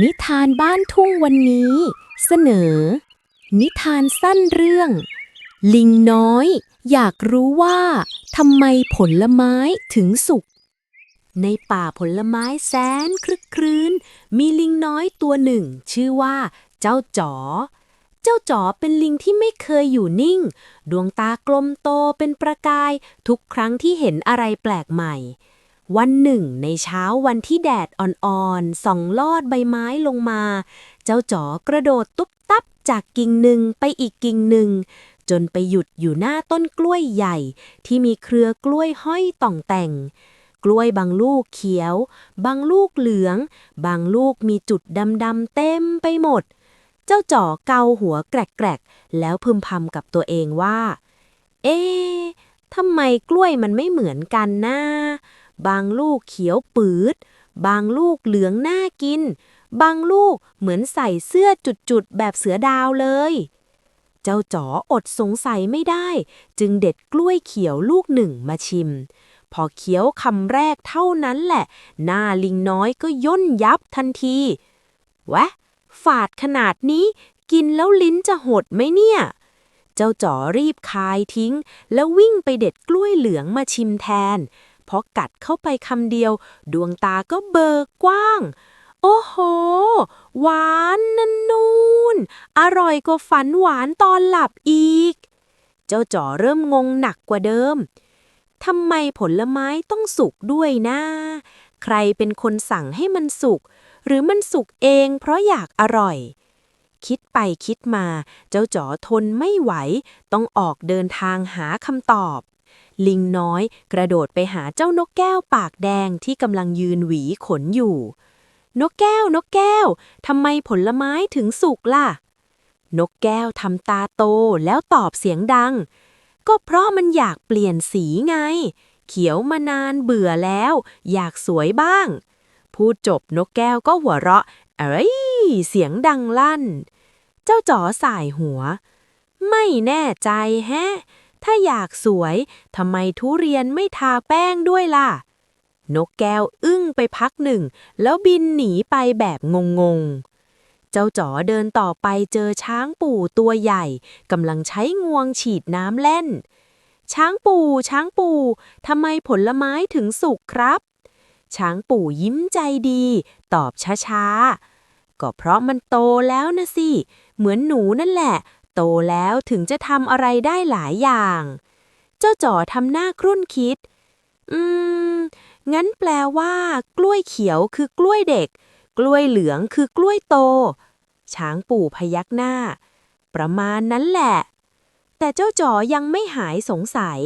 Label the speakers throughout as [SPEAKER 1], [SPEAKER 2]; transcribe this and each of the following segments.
[SPEAKER 1] นิทานบ้านทุ่งวันนี้ เสนอ นิทานสั้นเรื่อง ลิงน้อย อยากรู้ว่าทำไมผลไม้ถึงสุก ในป่าผลไม้แสนครึกครื้น มีลิงน้อยตัวหนึ่ง ชื่อว่า เจ้าจ๋อ เจ้าจ๋อเป็นลิงที่ไม่เคยอยู่นิ่ง ดวงตากลมโตเป็นประกาย ทุกครั้งที่เห็นอะไรแปลกใหม่ วันหนึ่งในเช้าวันที่แดดอ่อนๆส่องลอดใบไม้ลงมา เจ้าจ๋อกระโดดตุ๊บตับจากกิ่งหนึ่งไปอีกกิ่งหนึ่ง จนไปหยุดอยู่หน้าต้นกล้วยใหญ่ ที่มีเครือกล้วยห้อยต่องแต่ง กล้วยบางลูกเขียว บางลูกเหลือง บางลูกมีจุดดำๆเต็มไปหมด เจ้าจ๋อเกาหัวแกรกๆ แล้วพึมพำกับตัวเองว่า เอ๊ะทำไมกล้วยมันไม่เหมือนกันนะ บางลูกเขียวปืด บางลูกเหลืองน่ากิน บางลูกเหมือนใส่เสื้อจุดๆ แบบเสือดาวเลย เจ้าจ๋ออดสงสัยไม่ได้ จึงเด็ดกล้วยเขียวลูกหนึ่งมาชิม พอเคี้ยวคำแรกเท่านั้นแหละ หน้าลิงน้อยก็ย่นยับทันทีแวะฝาดขนาดนี้กินแล้วลิ้นจะหดไหมเนี่ย เจ้าจ๋อรีบคายทิ้ง แล้ววิ่งไปเด็ดกล้วยเหลืองมาชิมแทน พอกัดเข้าไปคำเดียว ดวงตาก็เบิกกว้าง โอ้โห หวานนันนูนอร่อยกว่าฝันหวานตอนหลับอีก เจ้าจ๋อเริ่มงงหนักกว่าเดิมทำไมผลไม้ต้องสุกด้วยนะ ใครเป็นคนสั่งให้มันสุก หรือมันสุกเองเพราะอยากอร่อย คิดไปคิดมา เจ้าจ๋อทนไม่ไหว ต้องออกเดินทางหาคำตอบ ลิงน้อยกระโดดไปหาเจ้านกแก้วปากแดงที่กำลังยืนหวีขนอยู่ นกแก้วนกแก้วทำไมผลไม้ถึงสุกล่ะ นกแก้วทำตาโตแล้วตอบเสียงดัง ก็เพราะมันอยากเปลี่ยนสีไง เขียวมานานเบื่อแล้ว อยากสวยบ้าง พูดจบนกแก้วก็หัวเราะ เอ้ย เสียงดังลั่น เจ้าจ๋อสายหัว ไม่แน่ใจแฮะ ถ้าอยากสวยทำไมทุเรียนไม่ทาแป้งด้วยล่ะ นกแก้วอึ้งไปพักหนึ่ง แล้วบินหนีไปแบบงงๆเจ้าจ๋อเดินต่อไปเจอช้างปู่ตัวใหญ่กำลังใช้งวงฉีดน้ำเล่น ช้างปู่ ช้างปู่ทำไมผลไม้ถึงสุกครับ ช้างปู่ยิ้มใจดี ตอบช้าๆ ก็เพราะมันโตแล้วนะสิ เหมือนหนูนั่นแหละ โตแล้วถึงจะทำอะไรได้หลายอย่าง เจ้าจ๋อทำหน้าครุ่นคิด อืม งั้นแปลว่า กล้วยเขียวคือกล้วยเด็ก กล้วยเหลืองคือกล้วยโต ช้างปู่พยักหน้า ประมาณนั้นแหละ แต่เจ้าจ๋อยังไม่หายสงสัย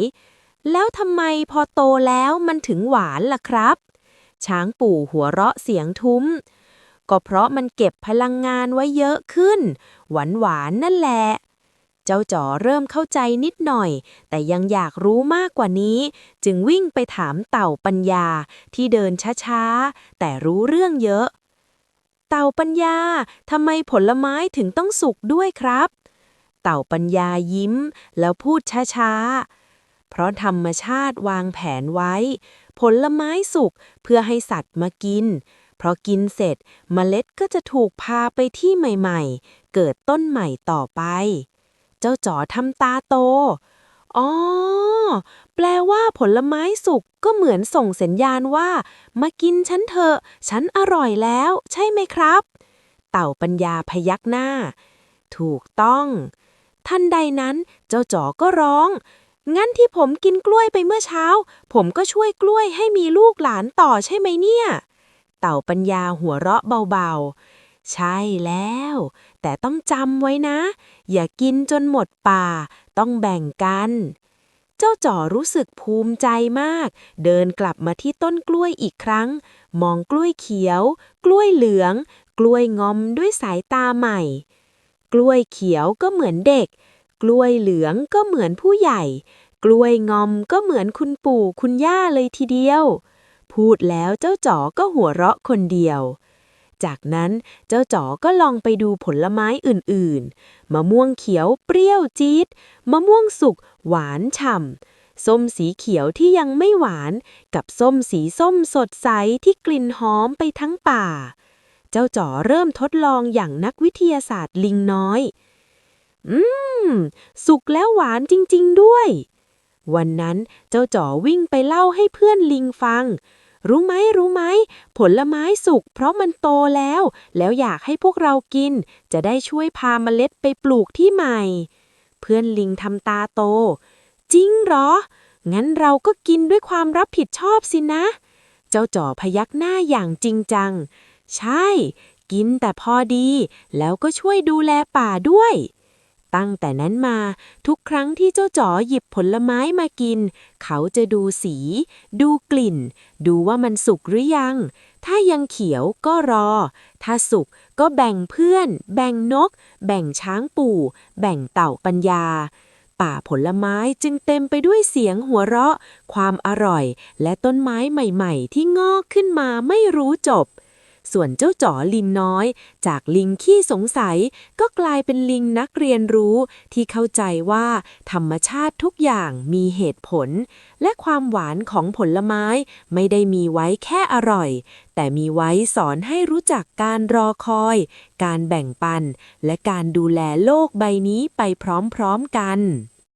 [SPEAKER 1] แล้วทำไมพอโตแล้วมันถึงหวานล่ะครับ ช้างปู่หัวเราะเสียงทุ้ม ก็เพราะมันเก็บพลังงานไว้เยอะขึ้น หวานหวานๆนั่นแหละ เจ้าจ๋อเริ่มเข้าใจนิดหน่อย แต่ยังอยากรู้มากกว่านี้ จึงวิ่งไปถามเต่าปัญญาที่เดินช้าๆ แต่รู้เรื่องเยอะ เต่าปัญญาทำไมผลไม้ถึงต้องสุกด้วยครับ เต่าปัญญายิ้มแล้วพูดช้าๆ เพราะธรรมชาติวางแผนไว้ ผลไม้สุกเพื่อให้สัตว์มากิน เพราะกินเสร็จเมล็ดก็จะถูกพาไปที่ใหม่ๆ เกิดต้นใหม่ต่อไป เจ้าจ๋อทำตาโต อ๋อ แปลว่าผลไม้สุกก็เหมือนส่งสัญญาณว่า มากินฉันเถอะ ฉันอร่อยแล้ว ใช่ไหมครับ เต่าปัญญาพยักหน้า ถูกต้องทันใดนั้นเจ้าจ๋อก็ร้องงั้นที่ผมกินกล้วยไปเมื่อเช้า ผมก็ช่วยกล้วยให้มีลูกหลานต่อใช่ไหมเนี่ย เต่าปัญญาหัวเราะเบาๆ ใช่แล้ว แต่ต้องจำไว้นะ อย่ากินจนหมดป่า ต้องแบ่งกัน เจ้าจ๋อรู้สึกภูมิใจมาก เดินกลับมาที่ต้นกล้วยอีกครั้ง มองกล้วยเขียว กล้วยเหลือง กล้วยงอมด้วยสายตาใหม่ กล้วยเขียวก็เหมือนเด็ก กล้วยเหลืองก็เหมือนผู้ใหญ่ กล้วยงอมก็เหมือนคุณปู่คุณย่าเลยทีเดียว พูดแล้วเจ้าจ๋อก็หัวเราะคนเดียว จากนั้นเจ้าจ๋อก็ลองไปดูผลไม้อื่นๆ มะม่วงเขียวเปรี้ยวจี๊ด มะม่วงสุกหวานฉ่ำ ส้มสีเขียวที่ยังไม่หวาน กับส้มสีส้มสดใสที่กลิ่นหอมไปทั้งป่า
[SPEAKER 2] เจ้าจ๋อเริ่มทดลองอย่างนักวิทยาศาสตร์ลิงน้อย อืม สุกแล้วหวานจริง ๆ ด้วยวันนั้นเจ้าจ๋อวิ่งไปเล่าให้เพื่อนลิงฟัง รู้ไหมรู้ไหม ผลไม้สุกเพราะมันโตแล้ว แล้วอยากให้พวกเรากิน จะได้ช่วยพาเมล็ดไปปลูกที่ใหม่ เพื่อนลิงทำตาโต จริงเหรอ งั้นเราก็กินด้วยความรับผิดชอบสินะ เจ้าจ๋อพยักหน้าอย่างจริงจัง ใช่ กินแต่พอดี แล้วก็ช่วยดูแลป่าด้วย ตั้งแต่นั้นมา ทุกครั้งที่เจ้าจ๋อหยิบผลไม้มากิน เขาจะดูสี ดูกลิ่น ดูว่ามันสุกหรือยัง ถ้ายังเขียวก็รอ ถ้าสุกก็แบ่งเพื่อน แบ่งนก แบ่งช้างปู่ แบ่งเต่าปัญญา ป่าผลไม้จึงเต็มไปด้วยเสียงหัวเราะ ความอร่อย และต้นไม้ใหม่ ๆ ที่งอกขึ้นมาไม่รู้จบ ส่วนเจ้าจ๋อลิงน้อย จากลิงขี้สงสัย ก็กลายเป็นลิงนักเรียนรู้ที่เข้าใจว่า ธรรมชาติทุกอย่างมีเหตุผล และความหวานของผลไม้ไม่ได้มีไว้แค่อร่อย แต่มีไว้สอนให้รู้จักการรอคอย การแบ่งปัน และการดูแลโลกใบนี้ไปพร้อมๆกัน